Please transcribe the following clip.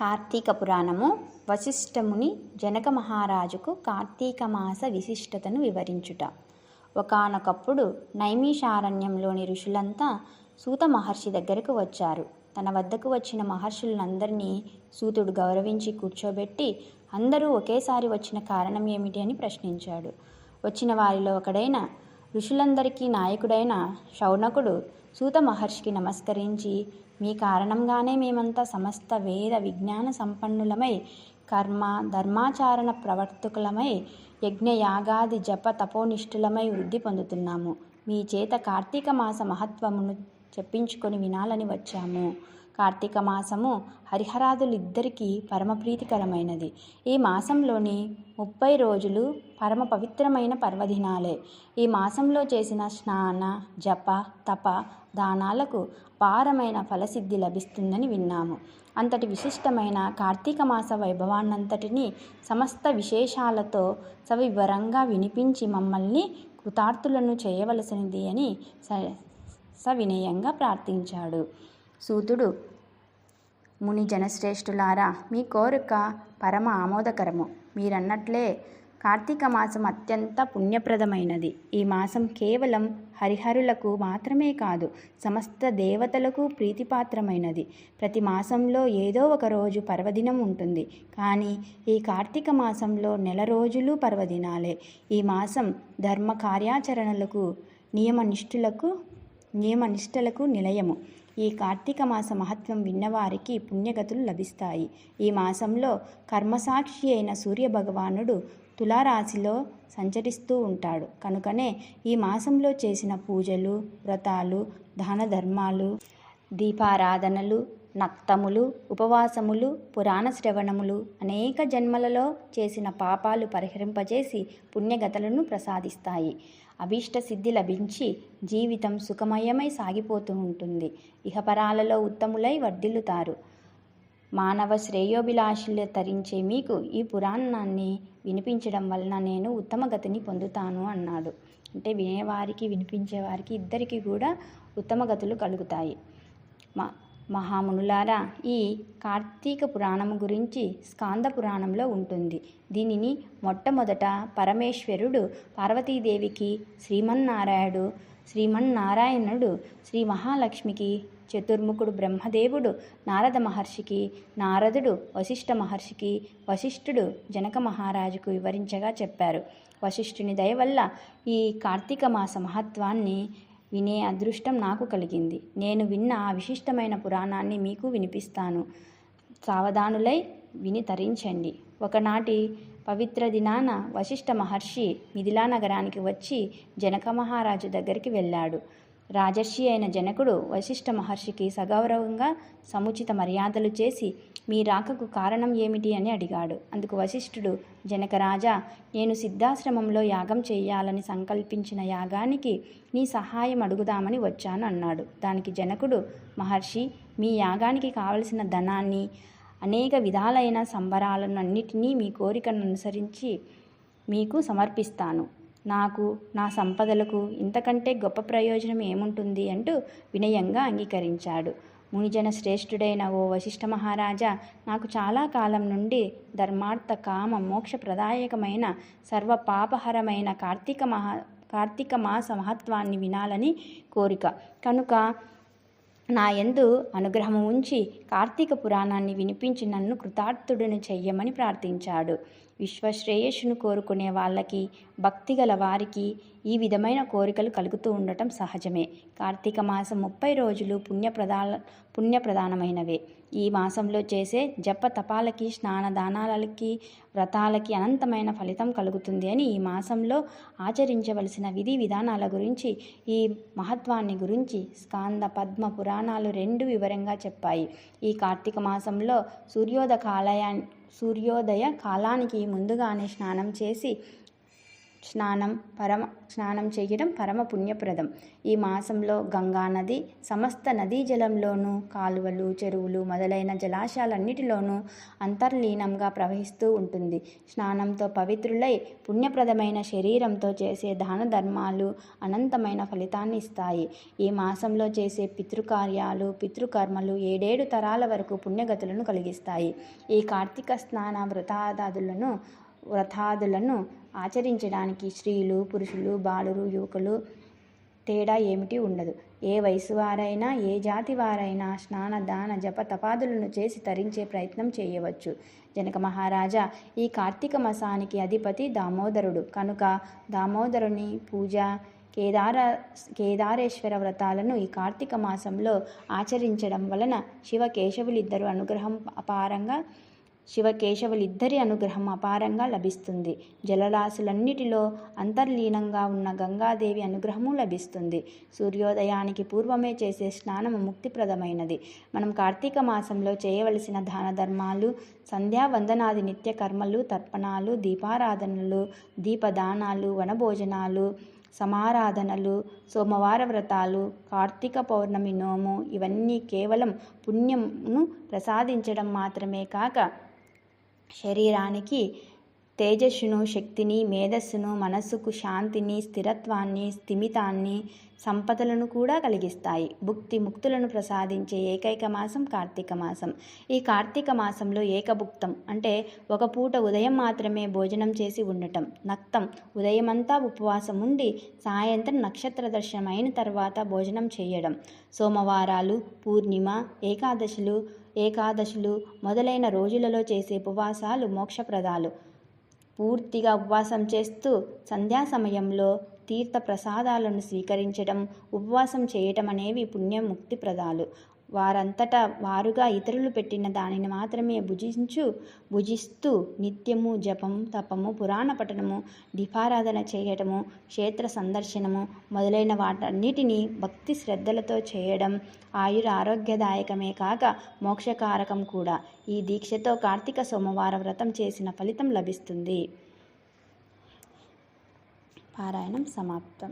కార్తీక పురాణము వశిష్ఠముని జనక మహారాజుకు కార్తీక మాస విశిష్టతను వివరించుట. ఒకానొకప్పుడు నైమిషారణ్యంలోని ఋషులంతా సూత మహర్షి దగ్గరకు వచ్చారు. తన వద్దకు వచ్చిన మహర్షులందరినీ సూతుడు గౌరవించి కూర్చోబెట్టి అందరూ ఒకేసారి వచ్చిన కారణం ఏమిటి? అని ప్రశ్నించాడు. వచ్చిన వారిలో ఒకడైన ఋషులందరికీ నాయకుడైన శౌనకుడు సూత మహర్షికి నమస్కరించి మీ కారణంగానే మేమంతా సమస్త వేద విజ్ఞాన సంపన్నులమై కర్మ ధర్మాచారణ ప్రవర్తకులమై యజ్ఞయాగాది జప తపోనిష్ఠులమై వృద్ధి పొందుతున్నాము. మీ చేత కార్తీక మాస మహత్వమును చెప్పించుకొని వినాలని వచ్చాము. కార్తీక మాసము హరిహరాదులిద్దరికీ పరమప్రీతికరమైనది. ఈ మాసంలోని ముప్పై రోజులు పరమ పవిత్రమైన పర్వదినాలే. ఈ మాసంలో చేసిన స్నాన జప తప దానాలకు పారమైన ఫలసిద్ధి లభిస్తుందని విన్నాము. అంతటి విశిష్టమైన కార్తీక మాస వైభవాన్నంతటినీ సమస్త విశేషాలతో సవివరంగా వినిపించి మమ్మల్ని కృతార్థులను చేయవలసినది అని స సవినయంగా ప్రార్థించాడు. సూతుడు ముని జనశ్రేష్ఠులారా మీ కోరిక పరమ ఆమోదకరము. మీరన్నట్లే కార్తీక మాసం అత్యంత పుణ్యప్రదమైనది. ఈ మాసం కేవలం హరిహరులకు మాత్రమే కాదు సమస్త దేవతలకు ప్రీతిపాత్రమైనది. ప్రతి మాసంలో ఏదో ఒక రోజు పర్వదినం ఉంటుంది. కానీ ఈ కార్తీక మాసంలో నెల రోజులు పర్వదినాలే. ఈ మాసం ధర్మ కార్యాచరణలకు నియమనిష్ఠులకు నియమనిష్టలకు నిలయము. ఈ కార్తీక మాస మహత్వం విన్నవారికి పుణ్యగతులు లభిస్తాయి. ఈ మాసంలో కర్మసాక్షి అయిన సూర్యభగవానుడు తులారాశిలో సంచరిస్తూ ఉంటాడు. కనుకనే ఈ మాసంలో చేసిన పూజలు వ్రతాలు దాన ధర్మాలు దీపారాధనలు నక్తములు ఉపవాసములు పురాణ శ్రవణములు అనేక జన్మలలో చేసిన పాపాలు పరిహరింపజేసి పుణ్యగతలను ప్రసాదిస్తాయి. అభీష్ట సిద్ధి లభించి జీవితం సుఖమయమై సాగిపోతూ ఉంటుంది. ఇహపరాలలో ఉత్తములై వర్ధిల్లుతారు. మానవ శ్రేయోభిలాషులు తరించే మీకు ఈ పురాణాన్ని వినిపించడం వలన నేను ఉత్తమ గతిని పొందుతాను అన్నాడు. అంటే వినేవారికి వినిపించేవారికి ఇద్దరికి కూడా ఉత్తమ గతులు కలుగుతాయి. మా మహామునులారా ఈ కార్తీక పురాణము గురించి స్కాంద పురాణంలో ఉంటుంది. దీనిని మొట్టమొదట పరమేశ్వరుడు పార్వతీదేవికి శ్రీమన్నారాయణుడు శ్రీమన్నారాయణుడు శ్రీ మహాలక్ష్మికి చతుర్ముఖుడు బ్రహ్మదేవుడు నారద మహర్షికి నారదుడు వశిష్ఠ మహర్షికి వశిష్ఠుడు జనక మహారాజుకు వివరించగా చెప్పారు. వశిష్ఠుని దయ వల్ల ఈ కార్తీక మాస మహత్వాన్ని వినే అదృష్టం నాకు కలిగింది. నేను విన్న ఆ విశిష్టమైన పురాణాన్ని మీకు వినిపిస్తాను. సావధానులై విని తరించండి. ఒకనాటి పవిత్ర దినాన వశిష్ఠ మహర్షి మిథిలా నగరానికి వచ్చి జనక మహారాజు దగ్గరికి వెళ్ళాడు. రాజర్షి అయిన జనకుడు వశిష్ఠ మహర్షికి సగౌరవంగా సముచిత మర్యాదలు చేసి మీ రాకకు కారణం ఏమిటి? అని అడిగాడు. అందుకు వశిష్ఠుడు జనకరాజా నేను సిద్ధాశ్రమంలో యాగం చేయాలని సంకల్పించిన యాగానికి నీ సహాయం అడుగుదామని వచ్చాను అన్నాడు. దానికి జనకుడు మహర్షి మీ యాగానికి కావలసిన ధనాన్ని అనేక విధాలైన సంబరాలను అన్నిటినీ మీ కోరికను అనుసరించి మీకు సమర్పిస్తాను. నాకు నా సంపదలకు ఇంతకంటే గొప్ప ప్రయోజనం ఏముంటుంది అంటూ వినయంగా అంగీకరించాడు. మునిజన శ్రేష్ఠుడైన ఓ వశిష్ఠ మహారాజా నాకు చాలా కాలం నుండి ధర్మార్థ కామ మోక్ష ప్రదాయకమైన సర్వ పాపహరమైన కార్తీక మహా కార్తీక మాస మహత్వాన్ని వినాలని కోరిక. కనుక నా యందు అనుగ్రహము ఉంచి కార్తీక పురాణాన్ని వినిపించి నన్ను కృతార్థుడిని చెయ్యమని ప్రార్థించాడు. విశ్వశ్రేయస్సును కోరుకునే వాళ్ళకి భక్తి గల వారికి ఈ విధమైన కోరికలు కలుగుతూ ఉండటం సహజమే. కార్తీక మాసం ముప్పై రోజులు పుణ్యప్రదాల పుణ్యప్రధానమైనవే. ఈ మాసంలో చేసే జప తపాలకి స్నానదానాలకి వ్రతాలకి అనంతమైన ఫలితం కలుగుతుంది అని ఈ మాసంలో ఆచరించవలసిన విధి విధానాల గురించి ఈ మహత్వాన్ని గురించి స్కాంద పద్మ పురాణాలు రెండు వివరంగా చెప్పాయి. ఈ కార్తీక మాసంలో సూర్యోదయ కాలయా సూర్యోదయ కాలానికి ముందుగానే స్నానం చేసి స్నానం పరమ స్నానం చేయడం పరమ పుణ్యప్రదం. ఈ మాసంలో గంగా నది సమస్త నదీ జలంలోనూ కాలువలు చెరువులు మొదలైన జలాశయాలన్నిటిలోనూ అంతర్లీనంగా ప్రవహిస్తూ ఉంటుంది. స్నానంతో పవిత్రులై పుణ్యప్రదమైన శరీరంతో చేసే దాన ధర్మాలు అనంతమైన ఫలితాన్ని ఇస్తాయి. ఈ మాసంలో చేసే పితృకార్యాలు పితృకర్మలు ఏడేడు తరాల వరకు పుణ్యగతులను కలిగిస్తాయి. ఈ కార్తీక స్నాన వ్రతాదాదులను వ్రతాదులను ఆచరించడానికి స్త్రీలు పురుషులు బాలురు యువకులు తేడా ఏమిటి ఉండదు. ఏ వయసు వారైనా ఏ జాతి వారైనా స్నాన దాన జప తపాదులను చేసి తరించే ప్రయత్నం చేయవచ్చు. జనక మహారాజా ఈ కార్తీక మాసానికి అధిపతి దామోదరుడు. కనుక దామోదరుని పూజ కేదార కేదారేశ్వర వ్రతాలను ఈ కార్తీక మాసంలో ఆచరించడం వలన శివ కేశవులిద్దరు అనుగ్రహం అపారంగా శివకేశవులిద్దరి అనుగ్రహం అపారంగా లభిస్తుంది. జలరాశులన్నిటిలో అంతర్లీనంగా ఉన్న గంగాదేవి అనుగ్రహము లభిస్తుంది. సూర్యోదయానికి పూర్వమే చేసే స్నానము ముక్తిప్రదమైనది. మనం కార్తీక మాసంలో చేయవలసిన దాన ధర్మాలు సంధ్యావందనాది నిత్య కర్మలు తర్పణాలు దీపారాధనలు దీపదానాలు వనభోజనాలు సమారాధనలు సోమవార వ్రతాలు కార్తీక పౌర్ణమి నోము ఇవన్నీ కేవలం పుణ్యమును ప్రసాదించడం మాత్రమే కాక శరీరానికి తేజస్సును శక్తిని మేధస్సును మనస్సుకు శాంతిని స్థిరత్వాన్ని స్థిమితాన్ని సంపదలను కూడా కలిగిస్తాయి. భుక్తి ముక్తులను ప్రసాదించే ఏకైక మాసం కార్తీక మాసం. ఈ కార్తీక మాసంలో ఏకభుక్తం అంటే ఒక పూట ఉదయం మాత్రమే భోజనం చేసి ఉండటం. నక్తం ఉదయమంతా ఉపవాసం ఉండి సాయంత్రం నక్షత్ర దర్శనం అయిన తర్వాత భోజనం చేయడం. సోమవారాలు పూర్ణిమ ఏకాదశులు ఏకాదశులు మొదలైన రోజులలో చేసే ఉపవాసాలు మోక్షప్రదాలు. పూర్తిగా ఉపవాసం చేస్తూ సంధ్యా సమయంలో తీర్థ ప్రసాదాలను స్వీకరించడం ఉపవాసం చేయటం అనేవి పుణ్యముక్తిప్రదాలు వారంతటా వారుగా ఇతరులు పెట్టిన దానిని మాత్రమే భుజించు భుజిస్తూ నిత్యము జపం తపము పురాణ పఠనము దీపారాధన చేయటము క్షేత్ర సందర్శనము మొదలైన వాటన్నిటినీ భక్తి శ్రద్ధలతో చేయడం ఆయుర ఆరోగ్యదాయకమే కాక మోక్షకారకం కూడా. ఈ దీక్షతో కార్తీక సోమవార వ్రతం చేసిన ఫలితం లభిస్తుంది. పారాయణం సమాప్తం.